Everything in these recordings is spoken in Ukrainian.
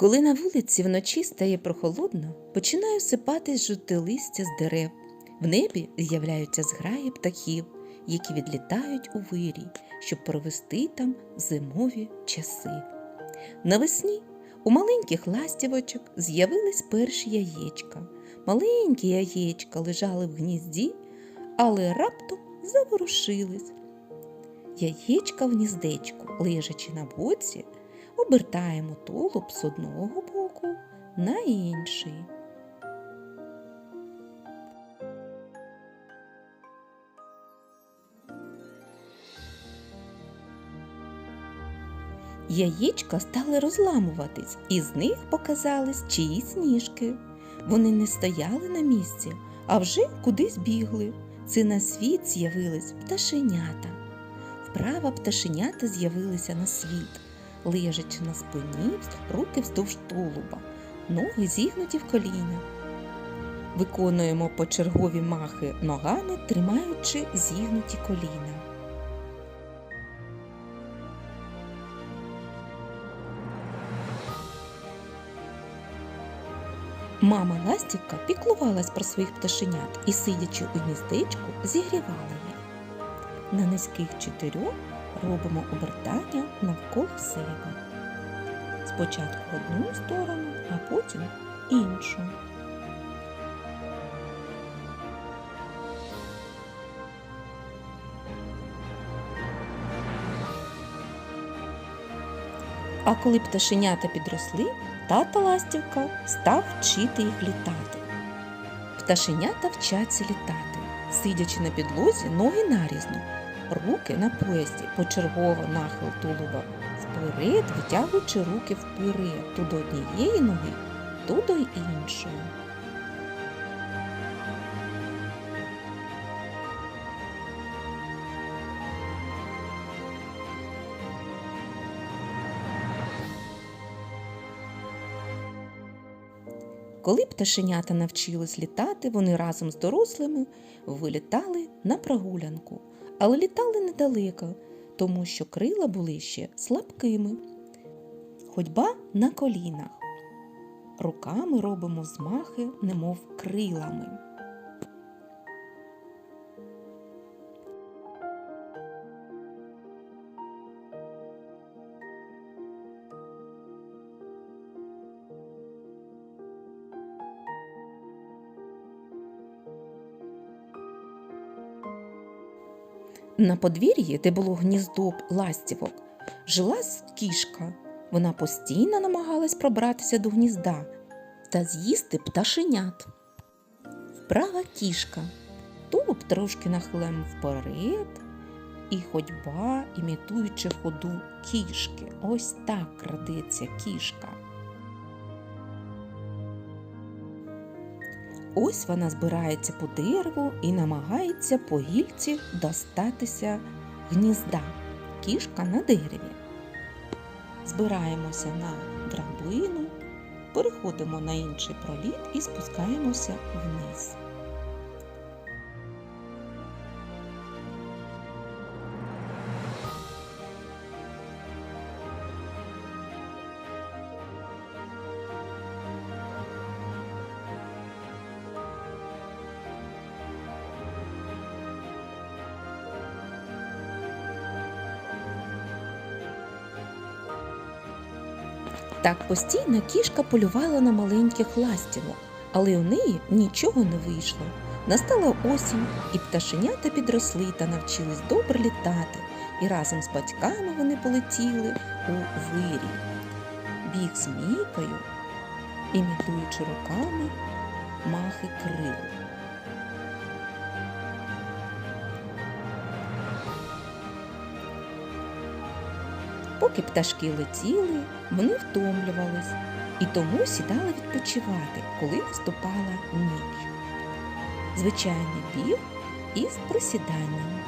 Коли на вулиці вночі стає прохолодно, починає осипатись жовте листя з дерев. В небі з'являються зграї птахів, які відлітають у вирій, щоб провести там зимові часи. Навесні у маленьких ластівочок з'явились перші яєчка. Маленькі яєчка лежали в гнізді, але раптом заворушились. Яєчка в гніздечку, лежачи на боці, обертаємо тулуб з одного боку на інший. Яєчка стали розламуватись, і з них показались чиїсь ніжки. Вони не стояли на місці, а вже кудись бігли. Це на світ з'явились пташенята. Вправа пташенята з'явилися на світ, лежачи на спині, руки вздовж тулуба, ноги зігнуті в коліна. Виконуємо почергові махи ногами, тримаючи зігнуті коліна. Мама Ластівка піклувалась про своїх пташенят і, сидячи у гніздечку, зігрівала їх. На низьких чотирьох робимо обертання навколо себе. Спочатку одну сторону, а потім іншу. А коли пташенята підросли, тата Ластівка став вчити їх літати. Пташенята вчаться літати, сидячи на підлозі, ноги нарізно, руки на поясі, почергово нахил тулуба вперед, витягуючи руки вперед, то до однієї ноги, то до іншої. Коли пташенята навчились літати, вони разом з дорослими вилітали на прогулянку, але літали недалеко, тому що крила були ще слабкими. Ходьба на колінах. Руками робимо змахи, немов крилами. На подвір'ї, де було гніздо ластівок, жила кішка. Вона постійно намагалась пробратися до гнізда та з'їсти пташенят. Вправа кішка. Тулуб трошки нахилем вперед, і ходьба, імітуючи ходу кішки. Ось так крадеться кішка. Ось вона збирається по дереву і намагається по гільці достатися гнізда. Кішка на дереві. Збираємося на драбину, переходимо на інший проліт і спускаємося вниз. Так постійно кішка полювала на маленьких ластівок, але у неї нічого не вийшло. Настала осінь, і пташенята підросли та навчились добре літати, і разом з батьками вони полетіли у вирій. Біг змійкою, імітуючи руками махи крил. Поки пташки летіли, вони втомлювались і тому сідали відпочивати, коли наступала ніч. Звичайний біг із присіданням.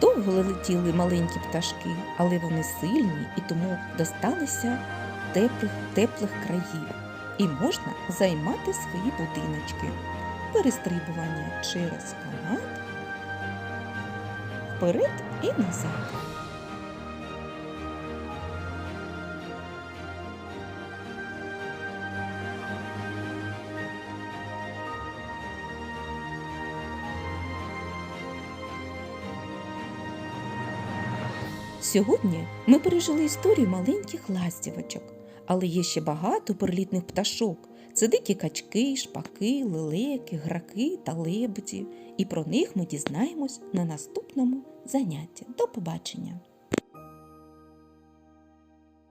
Довго летіли маленькі пташки, але вони сильні і тому досталися теплих, теплих країв. і можна займати свої будиночки. Перестрибування через канат, вперед і назад. Сьогодні ми пережили історію маленьких ластівочок, але є ще багато прилітних пташок. Це дикі качки, шпаки, лелеки, граки та лебеді. І про них ми дізнаємось на наступному занятті. До побачення!